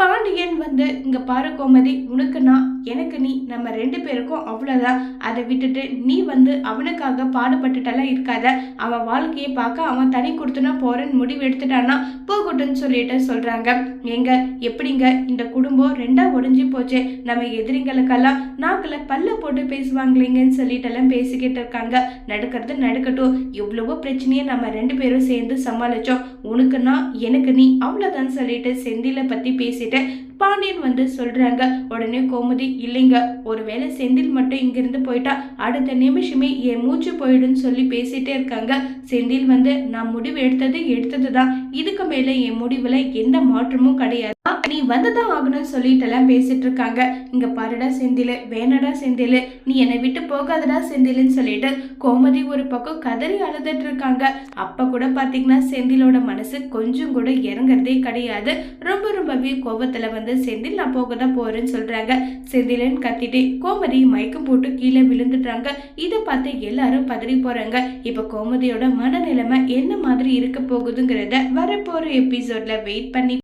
பாண்டியன் வந்து இங்கே பாரு கோமதி உனக்கு நான் எனக்கு நீ நம்ம ரெண்டு பேருக்கும் அவ்வளோதான் அதை விட்டுட்டு நீ வந்து அவனுக்காக பாடுபட்டுட்டெல்லாம் இருக்காத. அவன் வாழ்க்கையை பார்க்க அவன் தனி கொடுத்துனா போகிறேன்னு முடிவு எடுத்துட்டான்னா போகட்டும்னு சொல்லிட்டு சொல்கிறாங்க எங்க எப்படிங்க? இந்த குடும்பம் ரெண்டாக ஒடிஞ்சு போச்சு. நம்ம எதிரிங்களுக்கெல்லாம் நாக்கில் பல்ல போட்டு பேசுவாங்களேங்கன்னு சொல்லிட்டு எல்லாம் பேசிக்கிட்டு இருக்காங்க. நடக்கிறது நடக்கட்டும். எவ்வளவோ பிரச்சனையை நம்ம ரெண்டு பேரும் சேர்ந்து சமாளித்தோம் உனக்கு நான் எனக்கு நீ அவ்வளோதான் சொல்லிட்டு செந்தில பற்றி பேசிட்டு பாண்டியன் வந்து சொல்றாங்க. உடனே கோமதி இல்லைங்க ஒருவேளை செந்தில் மட்டும் இங்கிருந்து போயிட்டா அடுத்த நிமிஷமே என் மூச்சு போயிடுன்னு சொல்லி பேசிட்டே இருக்காங்க. செந்தில் வந்து நான் முடிவு எடுத்தது எடுத்தது தான். இதுக்கு மேல என் முடிவுல எந்த மாற்றமும் கிடையாது. நீ நீ வந்துதான் ஆகணும்னு சொல்லிட்டு எல்லாம் பேசிட்டு இருக்காங்க. இங்க பாருடா செந்தில் வேணடா செந்தில். நீ என்னை விட்டு போகாதடா செந்தில்னு சொல்லிட்டு கோமதி ஒரு பக்கம் கதறி அழுதுட்டு இருக்காங்க. அப்ப கூட பாத்தீங்கன்னா செந்திலோட மனசு கொஞ்சம் கூட இறங்குறதே கிடையாது. ரொம்ப ரொம்பவே கோபத்துல வந்து செந்தில் நான் போக தான் போறேன்னு சொல்றாங்க. செந்திலன் கத்திட்டு கோமதி மயக்கம் போட்டு கீழே விழுந்துட்டாங்க இதை பார்த்து எல்லாரும் பதறி போறாங்க. இப்ப கோமதியோட மனநிலைமை என்ன மாதிரி இருக்க போகுதுங்கிறத வரப்போற எபிசோட்ல வெயிட் பண்ணி